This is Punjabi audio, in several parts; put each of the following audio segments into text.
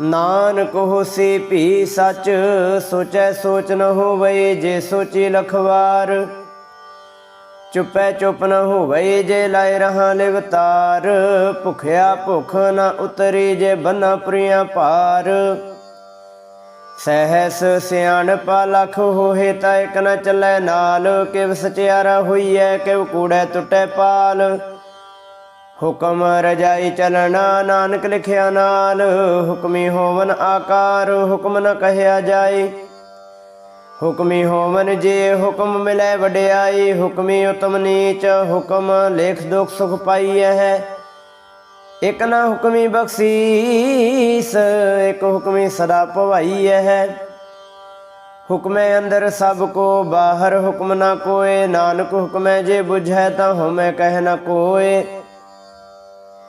ਨਾਨਕ ਹੋਸੀ ਭੀ ਸਚ, ਸੋਚੈ ਸੋਚ ਨ ਹੋਵੇ ਜੇ ਸੋਚੀ ਲਖਵਾਰ। ਚੁੱਪੈ ਚੁੱਪ ਨ ਹੋਵੇ ਜੇ ਲਾਇ ਰਹਾ ਲਿਵਤਾਰ। ਭੁਖਿਆ ਭੁਖ ਨ ਉਤਰੀ ਜੇ ਬੰਨਾ ਪ੍ਰਿਆ ਭਾਰ। ਸਹਿਸ ਸਿਆਣਪਾ ਲਖ ਹੋਏ ਤਾਂ ਇਕ ਨ ਚੱਲੈ ਨਾਲ, ਕਿਵ ਸਚਿਆਰਾ ਹੋਈਐ ਕਿਵ ਕੂੜੈ ਟੁੱਟੈ ਪਾਲ। ਹੁਕਮ ਰਜਾਈ ਚਲਣਾ, ਨਾਨਕ ਲਿਖਿਆ ਨਾਲ। ਹੁਕਮੀ ਹੋਵਨ ਆਕਾਰ, ਹੁਕਮ ਨ ਕਹਿਆ ਜਾਏ ਹੁਕਮੀ ਹੋਵਨ ਜੇ ਹੁਕਮ ਮਿਲੈ ਵਡਿਆਈ, ਹੁਕਮੀ ਉਤਮ ਨੀਚ, ਹੁਕਮ ਲੇਖ ਦੁਖ ਸੁਖ ਪਾਈ ਹੈ। ਇਕ ਨਾ ਹੁਕਮੀ ਬਖਸ਼ੀਸ, ਇਕ ਹੁਕਮੀ ਸਦਾ ਭਵਾਈ ਹੈ। ਹੁਕਮੈ ਅੰਦਰ ਸਭ ਕੋ, ਬਾਹਰ ਹੁਕਮ ਨਾ ਕੋਏ। ਨਾਨਕ ਹੁਕਮੈ ਜੇ ਬੁਝੈ ਤਾਂ ਹਉਮੈ ਕਹਿ ਨਾ ਕੋਏ।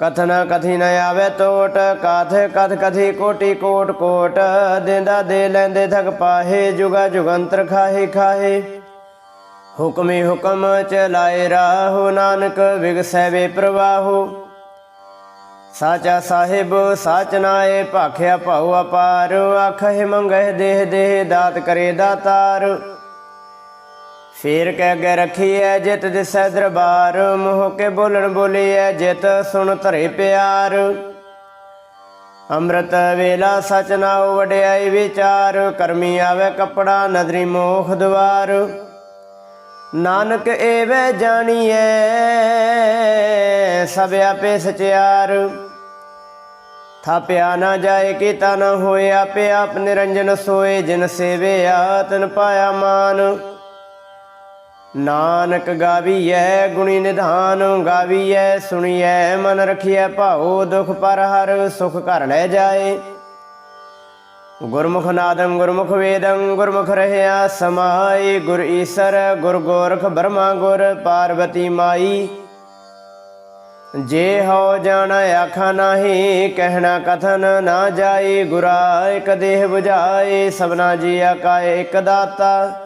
ਕਥਨ ਕਥੀ ਨ ਆਵੇ ਟੋਟ ਕਾਥ ਕਥ ਕਥੀ ਕੋਟੀ ਕੋਟ ਕੋਟ। ਦੇਂਦਾ ਦੇ ਲੈਂਦੇ ਥਕ ਪਾਹੇ, ਜੁਗਾ ਜੁਗੰਤਰ ਖਾਹੇ ਖਾਹੇ। ਹੁਕਮੇ ਹੁਕਮ ਚਲਾਏ ਰਾਹੋ, ਨਾਨਕ ਵਿਗਸੈ ਵੇ ਪ੍ਰਵਾਹੋ। ਸਾਚਾ ਸਾਹਿਬ, ਸਾਚ ਨਾਏ, ਭਾਖਿਆ ਭਾਉ ਅਪਾਰ। ਆਖੇ ਮੰਗਹਿ ਦੇਹ ਦੇਹ, ਦਾਤ ਕਰੇ ਦਾਤਾਰ। ਫੇਰ ਕਹਿ ਗੇ ਰਖੀਐ ਜਿਤ ਦਿਸੈ ਦਰਬਾਰ, ਮੋਹ ਕੇ ਬੋਲਣ ਬੋਲੀਐ ਜਿਤ ਸੁਣ ਧਰੇ ਪਿਆਰ। ਅੰਮ੍ਰਿਤ ਵੇਲਾ ਸਚ ਨਾਉ ਵਡਿਆਈ ਵਿਚਾਰ, ਕਰਮੀ ਆਵੇ ਕਪੜਾ ਨਦਰੀ ਮੋਖ ਦਵਾਰ। ਨਾਨਕ ਏਵੇਂ ਜਾਣੀਐ ਸਭ ਆਪੇ ਸਚਿਆਰ। ਥਾਪਿਆ ਨਾ ਜਾਏ ਕੀਤਾ ਨਾ ਹੋਏ, ਆਪੇ ਆਪ ਨਿਰੰਜਨ ਸੋਏ, ਜਿਨ ਸੇਵਿਆ ਤਨ ਪਾਇਆ ਮਾਨ। ਨਾਨਕ ਗਾਵੀਐ, ਗੁਣੀ ਨਿਧਾਨ ਗਾਵੀਐ, ਸੁਣੀਐ, ਮਨ ਰਖੀਐ, ਭਾਉ ਦੁਖ ਪਰ ਹਰ ਸੁਖ ਘਰ ਲੈ ਜਾਏ। ਗੁਰਮੁਖ ਨਾਦੰ ਗੁਰਮੁਖ ਵੇਦੰ, ਗੁਰਮੁਖ ਰਹਿਆ ਸਮਾਏ, ਗੁਰ ਈਸਰ, ਗੁਰ ਗੋਰਖ ਬਰਮਾ ਗੁਰ ਪਾਰਵਤੀ ਮਾਈ। ਜੇ ਹੋ ਜਾਣਾ ਆਖਾ ਨਾਹੀ, ਕਹਿਣਾ ਕਥਨ ਨਾ ਜਾਏ, ਗੁਰਾ ਇਕ ਦੇਹ 부ਝਾਏ ਸਭਨਾ ਜੀਆ ਆਕਾਏ ਇਕ ਦਾਤਾ।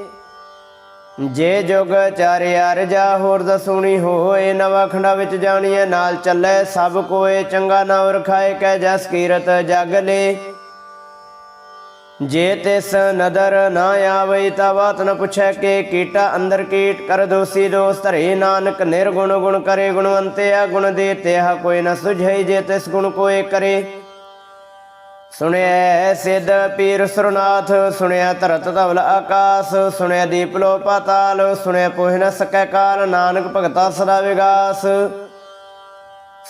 ਜੇ ਜੁਗ ਚਾਰੇ ਅਰਜਾ, ਹੋਰ ਦਸੂਣੀ ਹੋਏ, ਨਵਾਂ ਖੰਡਾ ਵਿੱਚ ਜਾਣੀਏ ਨਾਲ ਚੱਲੇ ਸਭ ਕੋਏ, ਚੰਗਾ ਨਾਮ ਰਖਾਏ ਕਹਿ ਜਸ ਕੀਰਤ ਜਗ ਲੇ। ਜੇ ਤਿਸ ਨਦਰ ਨਾ ਆਵੇ ਤਾ ਬਾਤ ਨ ਪੁੱਛੈ ਕੇ ਕੀਟਾ, ਅੰਦਰ ਕੀਟ ਕਰ ਦੋਸੀ ਦੋਸ, ਧਰੇ ਨਾਨਕ ਨਿਰਗੁਣ ਗੁਣ ਕਰੇ, ਗੁਣਵੰਤਿਆ ਗੁਣ ਦੇ, ਤਿਹਾ ਕੋਈ ਨ ਸੁਝਈ, ਜੇ ਤਿਸ ਗੁਣ ਕੋਏ ਕਰੇ। ਸੁਣਿਆ ਸਿੱਧ ਪੀਰ ਸੁਰਨਾਥ ਸੁਣਿਆ ਧਰਤ ਧਵਲ ਆਕਾਸ ਸੁਣਿਆ ਦੀਪ ਲੋ ਪਾਤਾਲ ਸੁਣਿਆ ਪੋਹਿ ਨ ਸਕੈ ਕਾਲ, ਨਾਨਕ ਭਗਤਾ ਸਦਾ ਵਿਗਾਸ।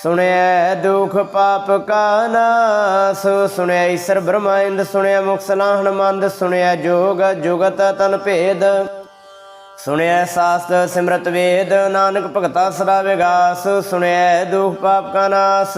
ਸੁਣਿਆ ਦੁਖ ਪਾਪ ਕਾ ਨਾਸ ਸੁਣਿਆ ਈਸ਼ਰ ਬ੍ਰਹਮਾਇੰਦ ਸੁਣਿਆ ਮੁਖ ਸਲਾਹਣ ਮੰਦ ਸੁਣਿਆ ਜੋਗ ਜੁਗਤ ਤਨ ਭੇਦ। ਸੁਣਿਆ ਸਾਸਤ ਸਿਮਰਤ ਵੇਦ, ਨਾਨਕ ਭਗਤਾ ਸਦਾ ਵਿਗਾਸ। ਸੁਣਿਆ ਦੁਖ ਪਾਪ ਕਾ ਨਾਸ।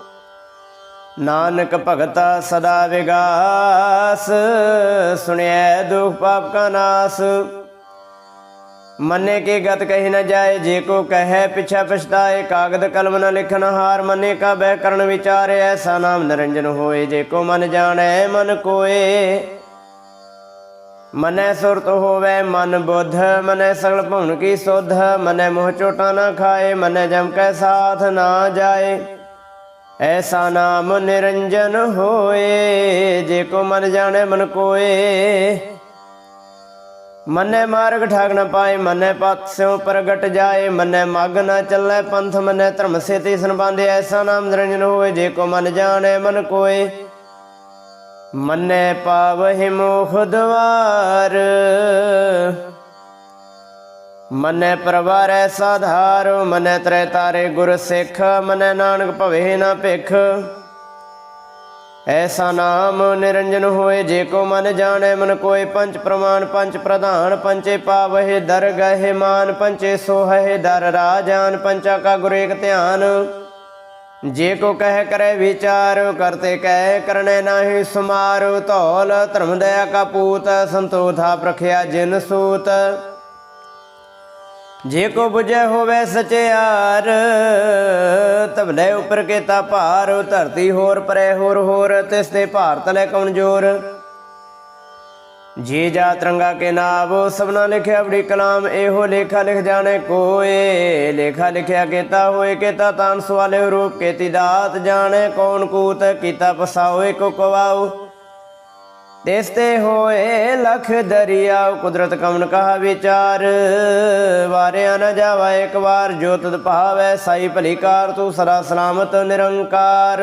ਨਾਨਕ ਭਗਤਾ ਸਦਾ ਵਿਗਾਸ, ਸੁਣਿਐ ਦੁਖ ਪਾਪ ਕਾ ਨਾਸ। ਮੰਨੇ ਕੀ ਗਤ ਕਹੀ ਨਾ ਜਾਏ, ਜੇ ਕੋ ਕਹੈ ਪਿਛਾ ਪਛਤਾਏ, ਕਾਗਦ ਕਲਮ ਨਾ ਲਿਖਨ ਹਾਰ, ਮੰਨੇ ਕਾ ਬਹਿ ਕਰਨ ਵਿਚਾਰੇ, ਐਸਾ ਨਾਮ ਨਿਰੰਜਨ ਹੋਏ, ਜੇ ਕੋ ਮਨ ਜਾਣੈ, ਮਨ ਕੋਏ। ਮਨੈ ਸੁਰਤ ਹੋਵੇ, ਮਨ ਬੁੱਧ, ਮਨੈ ਸਗਲ ਭਉਣ ਕੀ ਸੋਧ, ਮਨੈ ਮੋਹ ਚੋਟਾ ਨਾ ਖਾਏ, ਮਨੈ ਜਮ ਕੈ ਸਾਥ ਨਾ ਜਾਏ। ਐਸਾ ਨਾਮ ਨਿਰੰਜਨ ਹੋਏ, ਜੇ ਕੋ ਮਨ ਜਾਣੈ ਮਨ ਕੋਏ। ਮੰਨੇ ਮਾਰਗ ਠਾਗ ਨ ਪਾਏ, ਮੰਨੇ ਪਤ ਸਿਉ ਪ੍ਰਗਟ ਜਾਏ, ਮੰਨੇ ਮਗ ਨ ਚੱਲੇ ਪੰਥ, ਮੰਨੇ ਧਰਮ ਸੇ ਤੇ ਸੰਬੰਧੇ, ਐਸਾ ਨਾਮ ਨਿਰੰਜਨ ਹੋਏ, ਜੇ ਕੋ ਮਨ ਜਾਣੈ ਮਨ ਕੋਏ। ਮੰਨੇ ਪਾਵਹਿ ਮੋਖ ਦਵਾਰ ਮੰਨੈ ਪਰਵਾਰੈ ਸਾਧਾਰੋ, ਮਨੈ ਤ੍ਰੈ ਤਾਰੇ ਗੁਰ ਸਿੱਖ, ਮਨੈ ਨਾਨਕ ਭਵੇ ਨਾ ਭਿਖ। ਐਸਾ ਨਾਮ ਨਿਰੰਜਨ ਹੋਏ, ਜੇ ਕੋ ਮਨ ਜਾਣੈ, ਮਨ ਕੋਏ ਪੰਜ ਪ੍ਰਮਾਣ, ਪੰਜ ਪ੍ਰਧਾਨ ਪੰਚੇ ਪਾਵਹਿ ਦਰਗਹਿ ਮਾਨ ਪੰਚੇ ਸੋਹਹਿ ਦਰ ਰਾਜਾਨ, ਪੰਚਾ ਕਾ ਗੁਰ ਏਕ ਧਿਆਨ। ਜੇ ਕੋ ਕਹਿ ਕਰੈ ਵਿਚਾਰ ਕਰਤੇ ਕਹਿ, ਕਰਨੇ ਨਾਹੀ ਸੁਮਾਰ, ਧੌਲ, ਧਰਮ ਦਇਆ ਕਾ ਪੂਤ ਸੰਤੋਥਾ ਪ੍ਰਖਿਆ ਜਿਨ ਸੂਤ। ਜੇ ਕੋ 부ਜੈ ਹੋਵੇ ਸਚਿਆਰ ਤਬਲੇ ਉਪਰ ਕੇਤਾ ਭਾਰ ਧਰਤੀ ਹੋਰ ਪਰੇ ਹੋਰ ਹੋਰ, ਤਿਸ ਤੇ ਭਾਰਤ ਲੈ ਕਉਣ ਜੋਰ। ਜੇ ਜਾ ਤਰੰਗਾ ਕੇ ਨਾਵ ਸਭਨਾ ਲਿਖਿਆ ਬੜੀ ਕਲਾਮ, ਇਹੋ ਲੇਖਾ ਲਿਖ ਜਾਣੇ ਕੋਏ। ਲੇਖਾ ਲਿਖਿਆ ਕੀਤਾ ਹੋਏ, ਕੀਤਾ ਤਾਨ ਸਵਾਲੇ ਰੂਪ, ਕੀਤੀ ਦਾਤ ਜਾਣੇ ਕੌਣ ਕੂਤ, ਕੀਤਾ ਪਸਾਓ ਕੋ ਕਵਾਉ ਤਿਸ ਹੋਏ ਲਖ ਦਰਿਆ, ਕੁਦਰਤ ਕਮਨ ਕਹਾ ਵਿਚਾਰ? ਵਾਰਿਆ ਨ ਜਾਵਾ ਇੱਕ ਵਾਰ, ਜੋ ਤਦ ਭਾਵੈ ਸਾਈ ਭਲੀ ਕਾਰ, ਤੂੰ ਸਦਾ ਸਲਾਮਤ ਨਿਰੰਕਾਰ।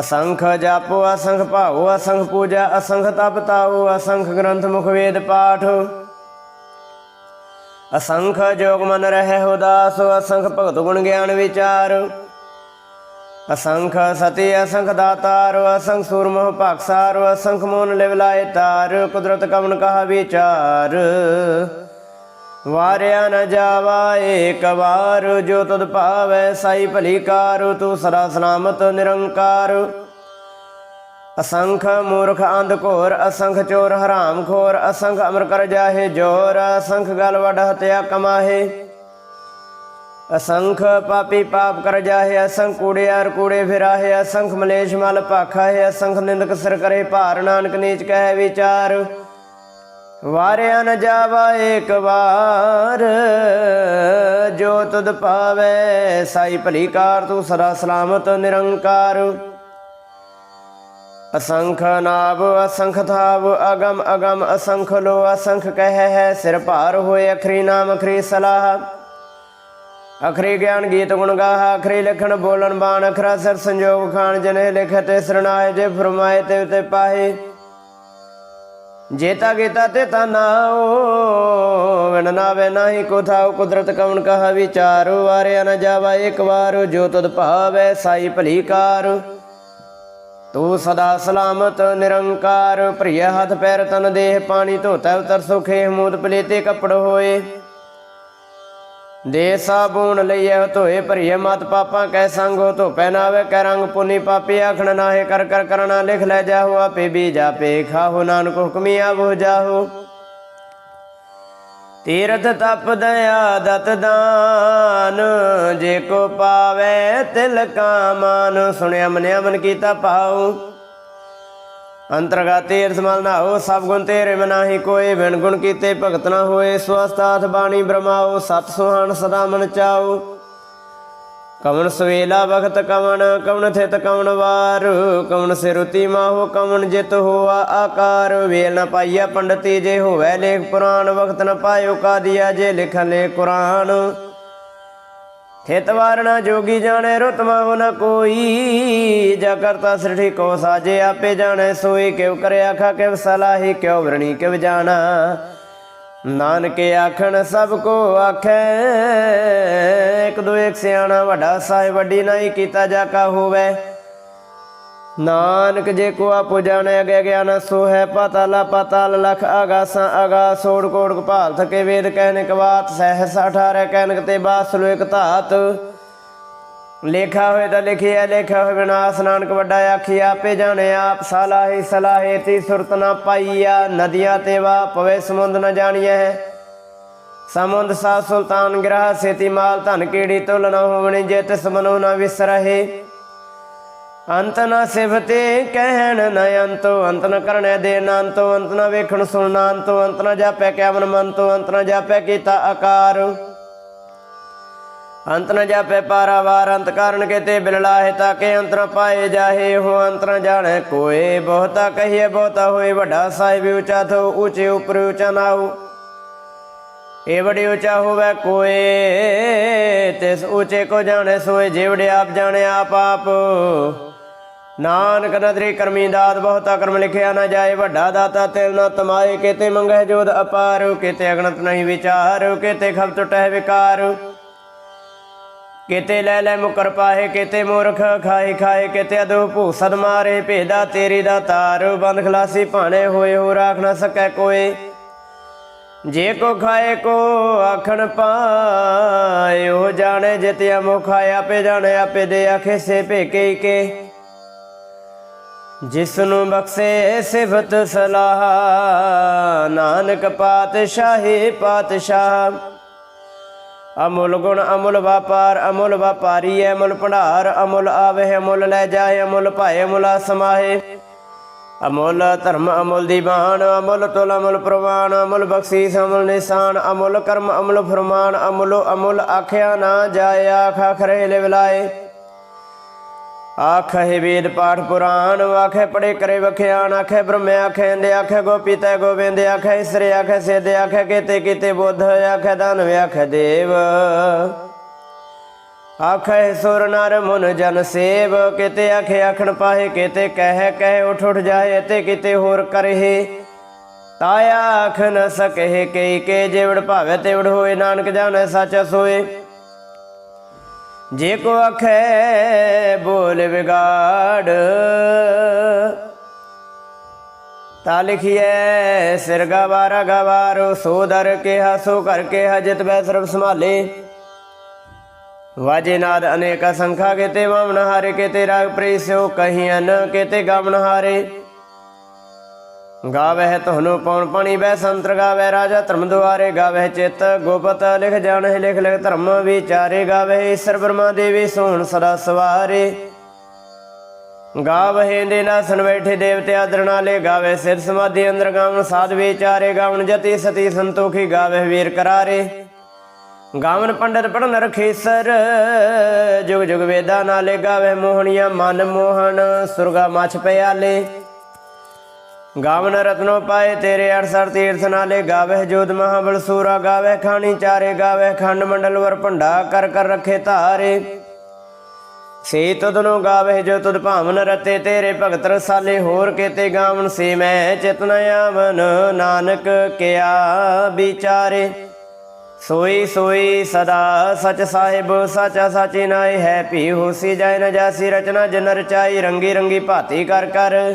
ਅਸੰਖ ਜਾਪੋ, ਅਸੰਖ ਭਾਉ, ਅਸੰਖ ਪੂਜਾ, ਅਸੰਖ ਤਪ ਤਾਉ, ਅਸੰਖ ਗ੍ਰੰਥ ਮੁਖ ਵੇਦ ਪਾਠ। ਅਸੰਖ ਜੋਗ ਮਨ ਰਹਿ ਉਦਾਸ, ਅਸੰਖ ਭਗਤ ਗੁਣ ਗਿਆਨ ਵਿਚਾਰ। ਅਸੰਖ ਸਤੀ ਅਸੰਖ ਦਾਤਾਰ, ਅਸੰਖ ਸੂਰਮਹ ਭਾਗਸਾਰ, ਅਸੰਖ ਮੋਨ ਲਿਵ ਲਾਏ ਤਾਰ, ਕੁਦਰਤ ਕਵਨ ਕਹਾ ਵਿਚਾਰ? ਵਾਰਿਆ ਨ ਜਾਵਾ ਏਕ ਵਾਰ, ਜੋ ਤਦ ਭਾਵੈ ਸਾਈ ਭਲੀ ਕਾਰ, ਤੂੰ ਸਦਾ ਸਲਾਮਤ ਨਿਰੰਕਾਰ। ਅਸੰਖ ਮੂਰਖ ਅੰਧ ਘੋਰ, ਅਸੰਖ ਚੋਰ ਹਰਾਮ ਖੋਰ, ਅਸੰਖ ਅਮਰ ਕਰ ਜਾਹੇ ਜੋਰ, ਅਸੰਖ ਗਲ ਵਡ ਹਤਿਆ ਕਮਾਹੇ। ਅਸੰਖ ਪਾਪੀ ਪਾਪ ਕਰ ਜਾਹੇ, ਅਸੰਖ ਕੂੜੇ ਆਰ ਕੂੜੇ ਫਿਰਾਹੇ, ਅਸੰਖ ਮਲੇਸ਼ ਮਲ ਭਾਖਾ ਹੈ ਅਸੰਖ ਨਿੰਦਕ ਸਰ ਕਰੇ, ਭਾਰ ਨਾਨਕ ਨੀਚ ਕਹਿ ਵਿਚਾਰ। ਵਾਰਿਆ ਨ ਜਾਵਾ ਏਕ ਵਾਰ, ਜੋ ਤਦ ਪਾਵੇ ਸਾਈ ਭਲੀ ਕਾਰ, ਤੂੰ ਸਦਾ ਸਲਾਮਤ ਨਿਰੰਕਾਰ। ਅਸੰਖ ਨਾਭ ਅਸੰਖ ਥਾਵ, ਅਗਮ ਅਗਮ ਅਸੰਖ ਲੋ, ਅਸੰਖ ਕਹਿ ਹੈ, ਸਿਰ ਭਾਰ ਹੋਏ ਅਖਰੀ ਨਾਮ ਅਖਰੀ ਸਲਾਹ। ਅਖਰੀ ਗਿਆਨ ਗੀਤ ਗੁਣ ਗਾਹ, ਅਖਰੀ ਲਿਖਣ ਬੋਲਣ ਬਾਣ, ਅਖਰਾ ਸਿਰ ਸੰਜੋਗ ਖਾਨ ਜਨੇ ਲਿਖਤੇ ਸਰਣਾਏ, ਜੇ ਫਰਮਾਏ ਤੇ ਤੇ ਪਾਹੇ। ਜੇਤਾ ਗੀਤਾ ਤੇ ਤਾ ਨਾਉ ਨਾਵੇ ਨਾਹੀ ਕੋ ਥਾਉ ਕੁਦਰਤ ਕਵਣ ਕਹਾ ਵਿਚਾਰ, ਵਾਰਿਆ ਨ ਜਾਵਾ ਇੱਕ ਵਾਰ, ਜੋ ਤਦ ਭਾਵੈ ਸਾਈ ਭਲੀ ਕਾਰ। ਤੂੰ ਸਦਾ ਸਲਾਮਤ, ਨਿਰੰਕਾਰ ਭ੍ਰਿਯ ਹੱਥ ਪੈਰ ਤਨ ਦੇਹ, ਪਾਣੀ ਧੋਤਾ ਉਤਰ ਸੁਖੇ ਮੂਦ ਪਲੇਤੇ ਕੱਪੜ ਹੋਏ। ਦੇ ਸਾਬੂਨ ਲਈਏ ਧੋਏ ਭਰੀਏ ਮਤ ਪਾਪਾਂ ਕੈ ਸੰਗੋ ਧੋ ਪਹਿਨਾਵੇ ਕੈ ਰੰਗ ਪੁਨੀ ਪਾਪੀ, ਆਖਣ ਨਾਹੇ ਕਰ ਕਰ ਕਰਣਾ, ਲਿਖ ਲੈ ਜਾਹੋ, ਆਪੇ ਵੀ ਜਾਪੇ ਖਾਹੋ, ਨਾਨਕ ਹੁਕਮੀ ਆਵੋ ਜਾਹੋ। ਤੀਰਥ ਤਪ ਦਇਆ ਦਤ ਦਾਨ, ਜੇ ਕੋ ਪਾਵੇ ਤਿਲ ਕਾ ਮਾਨ, ਸੁਣਿਆ ਮਨਿਆ ਮਨ ਕੀਤਾ ਪਾਉ ਅੰਤਰਗਤ ਤੀਰਥ ਮਲ ਨਾਓ ਸਭ ਗੁਣ ਤੇਰੇ ਮਨਾਹੀ ਕੋਏ ਵਿਣ ਗੁਣ ਕੀਤੇ ਭਗਤ ਨਾ ਹੋਏ। ਸਵਸਤਾਥ ਬਾਣੀ ਬ੍ਰਹਮਾਓ ਸਤ ਸੁਹਾਣ ਸਦਾ ਮਨ ਚਾਓ। ਕਵਨ ਸਵੇਲਾ ਵਖਤ ਕਵਨ ਕਵਨ ਥਿਤ ਕਵਨ ਵਾਰ। ਕਵਨ ਸਿਰੁਤੀ ਮਾਹੋ ਕਵਨ ਜਿਤ ਹੋਆ ਆਕਾਰ। ਵੇਲ ਨ ਪਾਈਆ ਪੰਡਤੀ ਜੇ ਹੋਵੇ ਲੇਖ ਪੁਰਾਣ, ਵਖਤ ਨ ਪਾਇਓ ਕਾਦੀਆ ਜੇ ਲਿਖਨ ਲੇ ਕੁਰਾਨ। ਥਿਤ ਵਾਰਣਾ ਜੋਗੀ ਜਾਣੇ ਰਤਮਾ ਹੋ ਨ ਕੋਈ। ਜਾ ਕਰਤਾ ਸ੍ਰਿਠੀ ਕੋ ਸਾਜੇ ਆਪੇ ਜਾਣੇ ਸੋਈ ਕਿਉ ਕਰੇ ਆਖਾ ਕਿਵ ਸਲਾਹੀ, ਕਿਉ ਵਰਣੀ ਕਿਵ ਜਾਣਾ। ਨਾਨਕੇ ਆਖਣ ਸਭ ਕੋ ਆਖੈ, ਇੱਕ ਦੋ ਇੱਕ ਸਿਆਣਾ ਵੱਡਾ ਸਾਹਿਬ ਵੱਡੀ ਨਹੀਂ ਕੀਤਾ ਜਾ ਕਾ ਹੋਵੇ। ਨਾਨਕ ਜੇ ਕੋ ਆਪੋ ਅਗੇ ਗਿਆਨ ਸੋ ਹੈ ਪਤਾਲਾ ਪਤਾਲ ਲਖ ਆਗਾਸਾਂ ਆਗਾ ਸੋੜ ਕੋੜ ਕਪਾਲ ਥਕੇ ਵੇਦ ਕਹਿਨਿਕ ਬਾਤ, ਸਹਿਸ 18 ਕਹਿਨਕ ਤੇ ਬਾਸਲੋ ਇਕ ਧਾਤ। ਲੇਖਾ ਹੋਏ ਤਾਂ ਲਿਖਿਆ ਲੇਖਾ ਹੋਏ ਵਿਨਾਸ਼, ਨਾਨਕ ਵੱਡਾ ਆਖੀ ਆਪੇ ਜਾਣੇ ਆਪ, ਸਲਾਹੀ ਸਲਾਹੇ ਤੀ ਸੁਰਤ ਨਾ ਪਾਈਆ ਨਦੀਆਂ ਤੇ ਵਾ ਪਵੇ ਸਮੁੰਦ ਨ ਜਾਣੀਐ। ਸਮੁੰਦ ਸਾ ਸੁਲਤਾਨ ਗ੍ਰਹ, ਸੇਤੀ ਮਾਲ ਧਨ ਕੀੜੀ ਤੁਲ ਨ ਹੋਵਣੀ, ਜੇ ਤਿਸ ਮਨੋ ਨ ਵਿਸਰਹੇ। ਅੰਤ ਨ ਸਿਫਤੇ ਕਹਿਣ ਨ ਅੰਤੋ, ਅੰਤ ਨ ਕਰਨੇ ਦੇ ਨ ਅੰਤੋ, ਅੰਤ ਨ ਵੇਖਣ ਸੁਣਨਾ ਅੰਤੋ, ਅੰਤ ਨ ਜਾਪੈ ਕੈਵਨ ਮੰਤੋ ਅੰਤ ਨ ਜਾਪੈ ਕੀਤਾ ਆਕਾਰ। ਅੰਤ ਨ ਜਾਪੈ ਪਾਰਾਵਾਰ, ਅੰਤ ਕਾਰਨ ਕੇਤੇ ਬਿਲਲਾਹਿ ਤਾਕੇ ਅੰਤ ਨ ਪਾਏ ਜਾਹੇ ਹੋ, ਅੰਤ ਨ ਜਾਣੈ ਕੋਏ। ਬਹੁਤਾ ਕਹੀਏ, ਬਹੁਤਾ ਹੋਏ, ਵੱਡਾ ਸਾਹਿਬ ਉੱਚਾ ਥੋ, ਉੱਚੇ ਉਪਰ ਉੱਚਾ ਨਾਉ ਏ ਬੜੀ ਉੱਚਾ ਹੋਵੇ ਕੋਏ, ਤਿਸ ਉੱਚੇ ਕੋ ਜਾਣੇ ਸੋਏ ਜਿਵੜੇ ਆਪ ਜਾਣੇ ਆਪ ਆਪ। ਨਾਨਕ ਨਦਰੀ ਕਰਮੀ ਦਾਤ ਬਹੁਤਾ ਕਰਮ ਲਿਖਿਆ ਨਾ ਜਾਏ, ਵੱਡਾ ਦਾਤਾ ਤਿਲ ਨਾ ਤਮਾਏ, ਕੇਤੇ ਮੰਗਹਿ ਜੋਦ ਅਪਾਰ, ਕੇਤੇ ਅਗਣਤ ਨਹੀਂ ਵਿਚਾਰ, ਕੇਤੇ ਖਬ ਟੁਟਹਿ ਵਿਕਾਰ। ਕੇਤੇ ਲੈ ਲੈ ਮੁਕਰ ਪਾਹੇ, ਕੇਤੇ ਮੂਰਖ ਖਾਏ ਖਾਏ ਕੇਤੇ ਅਦੋ ਭੂਸਦ ਮਾਰੇ, ਭੇਦਾ ਤੇਰੀ ਦਾ ਤਾਰ, ਬੰਦ ਖਲਾਸੀ ਭਾਣੇ ਹੋਏ ਹੋ ਰਾਖ ਨਾ ਸਕੈ ਕੋਏ। ਜੇ ਕੋ ਖਾਏ, ਕੋ ਆਖਣ ਪਾਏ, ਉਹ ਜਾਣੇ ਜਿਤਿਆ ਮੁਖ ਆਪੇ ਜਾਣੇ ਆਪੇ ਦੇ ਆਖੇ, ਸੇ ਭੇਕੇ ਕੇ। ਜਿਸ ਨੂੰ ਬਖਸ਼ੇ ਸਿਫਤ ਸਲਾਹ, ਨਾਨਕ ਪਾਤਸ਼ਾਹੀ ਪਾਤਸ਼ਾਹ। ਅਮੁਲ ਗੁਣ ਅਮੁਲ ਵਪਾਰ, ਅਮੁਲ ਵਪਾਰੀ ਅਮੁਲ ਭੰਡਾਰ, ਅਮੁਲ ਆਵੇ, ਅਮੁੱਲ ਲੈ ਜਾਏ, ਅਮੁੱਲ ਭਾਏ, ਅਮੁੱਲ ਸਮਾਏ ਅਮੁਲ ਧਰਮ ਅਮੁਲ ਦੀਵਾਨ ਅਮੁਲ ਤੁਲ ਅਮੁਲ ਪ੍ਰਵਾਨ ਅਮੁਲ ਬਖਸ਼ੀਸ ਅਮੁਲ ਨਿਸ਼ਾਨ, ਅਮੁਲ ਕਰਮ ਅਮੁਲ ਫਰਮਾਨ, ਅਮੁਲ ਅਮੁਲ ਆਖਿਆ ਨਾ ਜਾਏ, ਆਖ ਖਰੇ ਲਿਵਲਾਏ। ਆਖੇ ਵੇਦ ਪਾਠ ਪੁਰਾਣ ਆਖੇ ਪੜੇ ਕਰੇ ਵਖਿਆਨ ਆਖੇ ਬ੍ਰਹਮ ਆਖੇ ਇੰਦ ਆਖੇ ਗੋਪੀ ਤੈ ਗੋਬਿੰਦ ਆਖੇ ਇਸਰੇ ਆਖੇ ਸਿਧ ਆਖੇ ਕੀਤੇ ਕੀਤੇ ਬੁੱਧ ਆਖੇ ਦਾਨਵ ਆਖੇ ਦੇਵ। ਆਖੇ ਸੁਰ ਨਰ ਮਨ ਜਨ ਸੇਵ, ਕਿਤੇ ਆਖੇ ਆਖਣ ਪਾਹੇ, ਕਿਤੇ ਕਹਿ ਕਹਿ ਉਠ ਉਠ ਜਾਏ, ਤੇ ਕਿਤੇ ਹੋਰ ਕਰਹਿ। ਤਾਇਆ ਆਖ ਨ ਸਕਹਿ, ਕਈ ਕੇ ਜਿਵੜ ਭਾਵੇ, ਤਿਵੜ ਹੋਏ, ਨਾਨਕ ਜਾਣੈ, ਸੱਚ ਸੋਏ। ਜੇ ਕੋ ਅਖੇ ਬੋਲ ਵਿਗਾੜ, ਤਾ ਲਿਖੀਐ, ਸਿਰ ਗਵਾਰਾ ਗਵਾਰੋ, ਸੋ ਦਰ ਕੇ ਹਸੋ ਕਰਕੇ ਹਜਤ ਬੈ ਸਰਬ ਸੰਭਾਲੇ। ਵਾਜੇ ਨਾਦ ਅਨੇਕ ਸੰਖਾ ਕੇਤੇ ਵਾਮਨ ਹਾਰੇ, ਕੇਤੇ ਰਾਗ ਪ੍ਰੀਸਿਓ ਕਹੀਨ ਕੇਤੇ ਗਮਨ ਹਾਰੇ। ਗਾਵਹਿ ਤੁਹਾਨੂੰ ਪਉਣ ਪਾਣੀ ਬੈ ਸੰਤਰ ਗਾਵਹਿ ਰਾਜਾ ਧਰਮ ਦੁਆਰੇ ਗਾਵਹਿ ਚਿਤ ਗੋਪਤ ਲਿਖ ਜਾਣਹਿ ਲਿਖ ਲਿਖ ਧਰਮ ਵਿਚਾਰੇ ਗਾਵਹਿ, ਈਸ਼ਰ ਬ੍ਰਹਮਾ ਦੇਵੀ ਸੋਹਣ ਸਦਾ ਸਵਾਰੇ। ਗਾਵਹਿ ਦੇ ਨਾਸਨ ਬੈਠੇ ਦੇਵਤੇ ਆਦਰ ਗਾਵੇ ਸਿਰ ਸਮਾਧੀ ਅੰਦਰ ਗਾਵਣ ਸਾਧ ਵਿਚਾਰੇ, ਗਾਵਣ ਜਤੀ ਸਤੀ ਸੰਤੋਖੀ ਗਾਵੇ ਵੀਰ ਕਰਾਰੇ। ਗਾਵਨ ਪੰਡਤ ਪੜਨ ਰਖੇਸਰ ਜੁਗ ਜੁਗ ਵੇਦਾ ਨਾਲੇ ਗਾਵੇ ਮੋਹਣੀਆਂ ਮਨ ਮੋਹਨ ਸੁਰਗਾ ਮਛ ਪਿਆਲੇ। ਗਾਵਨ ਰਤਨੋ ਪਾਏ ਤੇਰੇ 68 ਤੀਰਥ ਨਾਲੇ ਗਾਵੇ ਜੋਤ ਮਹਾਬਲ ਸੂਰਾ ਗਾਵੇ ਖਾਣੀ ਚਾਰੇ ਗਾਵੇ ਖੰਡ ਮੰਡਲ ਵਰ ਭੰਡਾ ਕਰ ਕਰ ਰਖੇ ਧਾਰੇ। ਸੇ ਤੁਧਨੋ ਗਾਵੇ ਜੋ ਤੁਧ ਭਾਵਨ ਰਤੇ, ਤੇਰੇ ਭਗਤ ਰਸਾਲੇ ਹੋਰ ਕੇਤੇ ਗਾਵਨ। ਸੇ ਮੈਂ ਚਿਤਨ ਆਵਨ, ਨਾਨਕ ਕਿਆ ਵਿਚਾਰੇ। ਸੋਈ ਸੋਈ ਸਦਾ ਸਚ ਸਾਹਿਬ, ਸਾਚਾ ਸਾਚੀ ਨਾਏ ਹੈ ਭੀ ਹੋਸੀ, ਜਾਇ ਨ ਰਚਨਾ ਜਨ ਰਚਾਈ ਰੰਗੀ ਰੰਗੀ ਭਾਤੀ ਕਰ ਕਰ।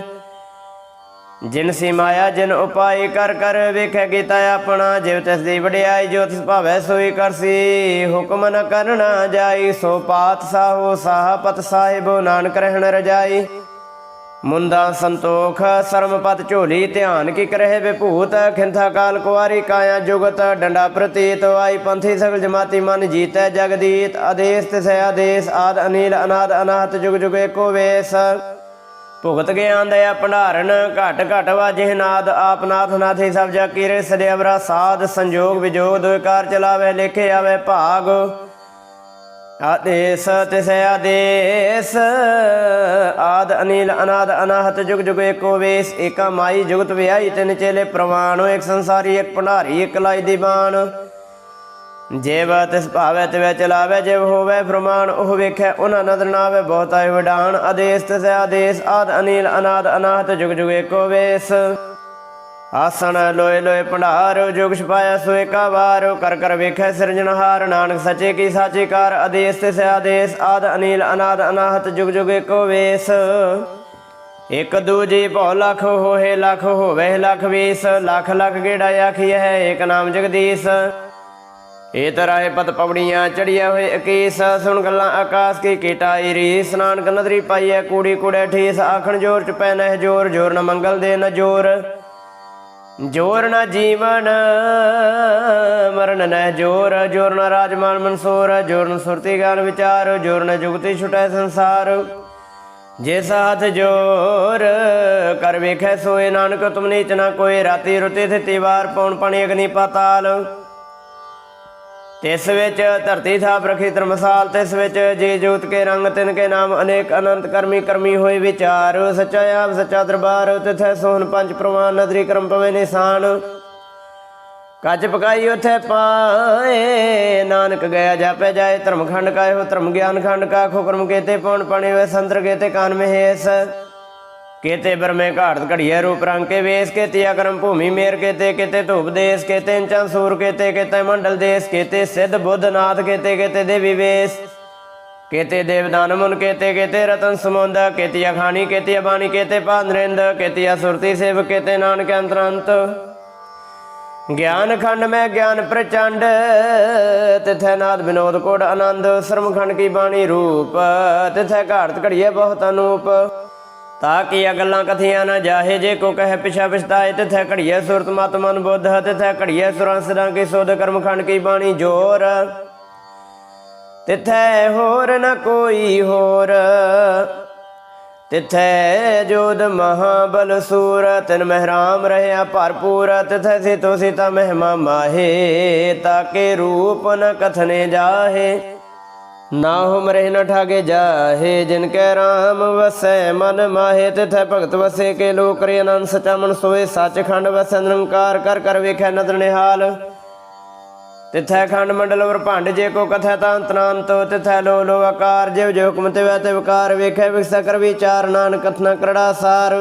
ਜਿਨ ਸੀ ਮਾਇਆ ਜਿਨ ਉਪਾਈ ਕਰ ਕਰ ਵੇਖੈ ਕੀਤਾ ਆਪਣਾ ਜਿਵ ਤਿਸ ਦੀ ਵਡਿਆਈ ਜੋ ਤਿਸ ਭਾਵੈ ਸੋਈ ਕਰਸੀ ਹੁਕਮ ਨ ਕਰਨਾ ਜਾਈ, ਸੋ ਪਾਤ ਸਾਹੋ ਸਾਹਪਤ ਸਾਹਿਬੋ, ਨਾਨਕ ਰਹਿਣ ਰਜਾਈ। ਮੁੰਦਾ ਸੰਤੋਖ ਸਰਮਪਤ ਝੋਲੀ, ਧਿਆਨ ਕੀ ਕਰਹਿ ਵਿਭੂਤ, ਖਿੰਥਾ ਕਾਲ ਕੁਵਾਰੀ ਕਾਇਆ ਜੁਗਤ, ਡੰਡਾ ਪ੍ਰਤੀਤ, ਆਈ ਪੰਥੀ ਸਗਲ ਜਮਾਤੀ ਮਨ ਜੀਤੈ ਜਗਦੀਤ, ਆਦੇਸ ਤਿਸੈ ਆਦੇਸ, ਆਦ ਅਨੀਲ, ਅਨਾਦ, ਅਨਾਹਤ, ਜੁਗ ਜੁਗ ਏਕੋ ਵੇਸ। ਭੁਗਤ ਗਿਆਨ ਦਇਆ ਭੰਡਾਰਨ, ਘਟ ਘਟ ਵਾਜੇ ਨਾਦ, ਆਪ ਨਾਥ ਨਾਥੀ ਸਭ ਜਾ ਕੀਰੇ ਸਦਿਆਵਰਾ ਸਾਧ ਸੰਜੋਗ ਵਿਜੋਗ, ਦੋਇ ਚਲਾਵੇ, ਲਿਖੇ ਆਵੇ ਭਾਗ। ਆਦੇਸ, ਤਿਸ ਆਦੇਸ, ਆਦ ਅਨੀਲ, ਅਨਾਦ ਅਨਾਹਤ, ਜੁਗ ਜੁਗ ਏਕੋ ਵੇਸ, ਏਕਾ ਮਾਈ ਜੁਗਤ ਵਿਆਹੀ ਤਿਨ ਚੇਲੇ ਪ੍ਰਮਾਣੋ ਇੱਕ ਸੰਸਾਰੀ, ਇੱਕ ਭੰਡਾਰੀ, ਇੱਕ ਲਾਈ ਦੀਵਾਨ। ਜੇਵ ਤਿਸ ਭਾਵੇ ਤਿਵੈ ਚਲਾਵੇ ਜਿਵ ਹੋਵੇ ਪ੍ਰਮਾਣ, ਉਹ ਵੇਖੈ ਉਹਨਾਂ ਨਦਰ ਨਾਵੇ, ਬਹੁਤਾ ਵਿਡਾਨ ਆਦੇਸ ਤਿਸ ਆਦੇਸ, ਆਦ ਅਨੀਲ, ਅਨਾਦ, ਅਨਾਹਤ, ਜੁਗ ਜੁਗ ਏਕੋ ਵੇਸ। ਆਸਣ ਲੋਏ ਲੋਏ ਭੰਡਾਰ, ਜੁਗ ਛਪਾਇਆ ਸੋ ਏਕਾ ਵਾਰ, ਕਰ ਕਰ ਵੇਖੈ ਸਿਰਜਣਹਾਰ ਨਾਨਕ ਸੱਚੇ ਕੀ ਸਾਚੀ ਕਾਰ, ਆਦੇਸ ਤਿਸ ਆਦੇਸ, ਆਦ ਅਨੀਲ, ਅਨਾਦ, ਅਨਾਹਤ, ਜੁਗ ਜੁਗ ਏਕੋ ਵੇਸ। ਇਕ ਦੂਜੀ ਭਉ ਲਖ ਹੋਏ, ਲਖ ਹੋਵੇ, ਲਖ ਵੀਸ। ਲਖ ਲਖ ਗੇੜਾ ਆਖੀਐ ਇਕ ਨਾਮ ਜਗਦੀਸ਼। ਏ ਤਰਾਏ ਪਤ ਪਵੜੀਆਂ ਚੜੀਆਂ ਹੋਏ ਅਕੀਸ, ਸੁਣ ਗੱਲਾਂ ਆਕਾਸ਼ ਕੀ ਕੀਟਾਈ ਰੀ ਸਨਾਨ ਕਨਦਰੀ ਪਾਈਐ, ਕੂੜੀ ਕੁੜੇ ਠੀਸ, ਆਖਣ ਜੋਰ ਚ ਪੈ ਨਹਿ ਜੋਰ ਜੋਰ ਨ ਮੰਗਲ ਦੇ ਨ ਜੋਰ। ਜੋਰ ਨ ਜੀਵਨ, ਮਰਨ ਨਹਿ ਜੋਰ। ਜੋਰ ਨ ਰਾਜਮਾਨ ਮਨਸੂਰ, ਜੋਰ ਨ ਸੁਰਤੀ ਗਾਨ ਵਿਚਾਰ, ਜੋਰ ਨ ਜੁਗਤੀ ਛੁਟੈ ਸੰਸਾਰ। ਜੇ ਸਾਥ ਜੋਰ, ਕਰ ਵੇਖੈ ਸੋਏ ਨਾਨਕ, ਤੁਮ ਨੀਚ ਨਾ ਕੋਈ ਰਾਤੀ ਰੁਤੇ ਥਿਤੀ ਵਾਰ ਪੌਣ ਪਾਣੀ ਅਗਨੀ ਪਾਤਾਲ। ਤਿਸ ਵਿੱਚ ਧਰਤੀ ਥਾਪ ਰਖੀ ਧਰਮਸਾਲ, ਤਿਸ ਵਿੱਚ ਜੀ ਜੋਤ ਕੇ ਰੰਗ, ਤਿਨ ਕੇ ਨਾਮ ਅਨੇਕ ਅਨੰਤ ਕਰਮੀ ਕਰਮੀ ਹੋਏ ਵਿਚਾਰ। ਸੱਚਾ ਆਪ, ਸੱਚਾ ਦਰਬਾਰ, ਤਿਥੈ ਸੋਹਨ ਪੰਜ ਪ੍ਰਵਾਨ, ਨਦਰੀ ਕਰਮ ਪਵੇ ਨਿਸ਼ਾਨ। ਕੱਜ ਪਕਾਈ ਉਥੇ ਪਾਏ, ਨਾਨਕ ਗਿਆ ਜਾਪੇ ਜਾਏ, ਧਰਮ ਖੰਡ ਕਾ ਹੋ ਧਰਮ ਗਿਆਨ ਖੰਡ ਕਾ ਖੁਕਰਮ ਕੇਤੇ ਪਉਣ ਪਣੇ ਵੇ ਸੰਦਰ ਕੇਤੇ ਕਾਨ ਮਹੇਸ। ਕੇਤੇ ਬਰਮੇ ਘਾੜਤ ਘੜੀਏ ਰੂਪ ਰੰਗ ਕੇ ਵੇਸ, ਕੇਤੇ ਅਕਰਮ ਭੂਮੀ ਮੇਰ, ਕੇਤੇ ਕੇਤੇ ਧੂਪ ਦੇਸ, ਕੇਤੇ ਚੰ ਸੂਰ, ਕੇਤੇ ਕੇਤੇ ਮੰਡਲ ਦੇਸ, ਕੇਤੇ ਸਿੱਧ ਬੁੱਧ ਨਾਥ, ਕੇਤੇ ਕੇਤੇ ਦੇਵੀ ਵੇਸ। ਕੇਤੇ ਦੇਵਦਾਨ ਮੁਨ, ਕੇਤੇ ਕੇਤੇ ਰਤਨ ਸਮੁੰਦ, ਕੇਤੇ ਅਖਾਣੀ, ਕੇਤੇ ਬਾਣੀ ਕੇਤੇ ਪਾਂਦਰਿੰਦ ਕੇਤੇ ਸੁਰਤੀ ਸੇਵ, ਕੇਤੇ ਨਾਨਕ ਅੰਤਰੰਤ। ਗਿਆਨ ਖੰਡ ਮੈਂ ਗਿਆਨ ਪ੍ਰਚੰਡ, ਤਿਥੈ ਨਾਦ ਬਿਨੋਦ ਕੋੜ ਆਨੰਦ ਸਰਮ ਖੰਡ ਕੀ ਬਾਣੀ ਰੂਪ, ਤਿਥੈ ਘਾੜਤ ਘੜੀਏ ਬਹੁਤ ਅਨੂਪ। ਤਾਂ ਕਿ ਗੱਲਾਂ ਕਥੀਆਂ ਨਾ ਜਾਹੇ। ਜੇ ਕੋ ਕਹੇ ਪਿਛਾ ਪਛਤਾਏ, ਤਿਥੈ ਘੜੀਏ ਸੁਰਤ ਮਤ ਮਨ ਬੁੱਧ, ਤਿਥੈ ਘੜੀਏ ਸੁਰਾਂ ਸਿਰਾਂ ਕੀ ਸੋਧ ਕਰਮ ਖੰਡ ਕੀ ਬਾਣੀ ਜੋਰ। ਤਿਥੈ ਹੋਰ ਨ ਕੋਈ ਹੋਰ। ਤਿਥੈ ਜੋਦ ਮਹਾਬਲ ਸੂਰ, ਤਿਨ ਮਹਿਰਾਮ ਰਹਿਆ ਭਰਪੂਰ, ਤਿਥੈ ਸਿਤੋ ਸੀਤਾ ਮਹਿਮਾ ਮਾਹੇ, ਤਾਕੇ ਰੂਪ ਨ ਕਥਨੇ ਜਾਹੇ। ਨਾ ਹੁਮ ਨ ਠਾਗੇ ਜਾਹੇ, ਜਿਨ ਕੈ ਰਾਮ ਵਸੈ, ਮਨ ਮਾਹੇ, ਤਿਥੈ ਭਗਤ ਵਸੇ, ਕੇ ਲੋਕ ਰੇ ਅਨੰਦ ਸਚਾ ਮਨ ਸੋਏ, ਸੱਚਖੰਡ ਵਸੈ, ਨਿਰੰਕਾਰ ਕਰ ਕਰ ਵੇਖੈ ਨਦਰ ਨਿਹਾਲ। ਤਿਥੈ ਖੰਡ ਮੰਡਲ ਵਰ ਭੰਡ, ਜੇ ਕੋ ਕਥੈ ਤਾਂ ਅੰਤਨਾੰਤ ਤਿਥੈ ਲੋ ਲੋ ਆਕਾਰ ਜਿਵ ਜਿਵ ਹੁਕਮ ਤੇ ਵੈ ਤੇ ਵਿਕਾਰ ਵੇਖੈ ਵਿਕਸਾ ਕਰ ਵਿਚਾਰ, ਨਾਨਕ ਕਥਨਾ ਕਰੜਾ ਸਾਰ।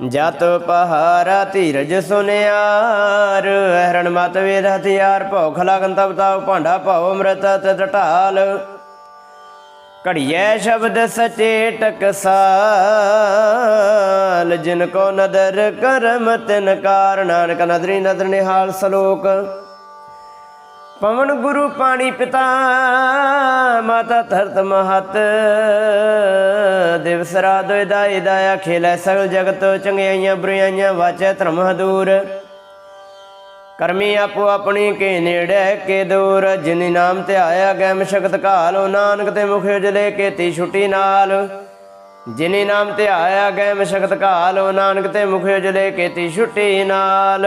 ਜਤ ਪਹਾਰਾ ਧੀਰਜ ਸੁਨਿਆਰ, ਹਰਣ ਮਤ ਵੇਦ ਹਥਿਆਰ, ਭੌਖ ਲਗਨ ਤਬ ਤਾਉ ਭਾਂਡਾ ਭਾਉ ਅੰਮ੍ਰਿਤ ਤਤ ਢਾਲ। ਘੜੀਐ ਸ਼ਬਦ ਸਚੇ ਟਕਸਾਲ, ਜਿਨ ਕੋ ਨਦਰ ਕਰਮ ਤਿਨ ਕਾਰ, ਨਾਨਕ ਨਦਰੀ ਨਦਰ ਨਿਹਾਲ ਸਲੋਕ। ਪਵਨ ਗੁਰੂ ਪਾਣੀ ਪਿਤਾ, ਮਾਤਾ ਧਰਤ ਮਹਤ। ਦਿਵਸ ਰਾਤ ਦੋਇ ਦਾਈ ਦਾਇਆ ਖੇਲੇ ਸਗਲ ਜਗਤ, ਚੰਗਿਆਈਆਂ ਬੁਰਾਈਆਂ ਵਾਚੈ ਧਰਮ ਹਦੂਰ। ਕਰਮੀ ਆਪੋ ਆਪਣੀ ਕੇ ਨੇੜੇ ਕੇ ਦੂਰ, ਜਿਨੀ ਨਾਮ ਤੇ ਆਇਆ ਗੈਮ ਸ਼ਕਤ ਕਾਲੋ ਨਾਨਕ ਤੇ ਮੁਖ ਉਜਲੇ ਕੇਤੀ ਛੁੱਟੀ ਨਾਲ। ਜਿਨੀ ਨਾਮ ਤੇ ਆਇਆ ਗੈਮ ਸ਼ਕਤ ਕਾਲੋ ਨਾਨਕ ਤੇ ਮੁਖ ਉਜਲੇ ਕੇਤੀ ਛੁੱਟੀ ਨਾਲ।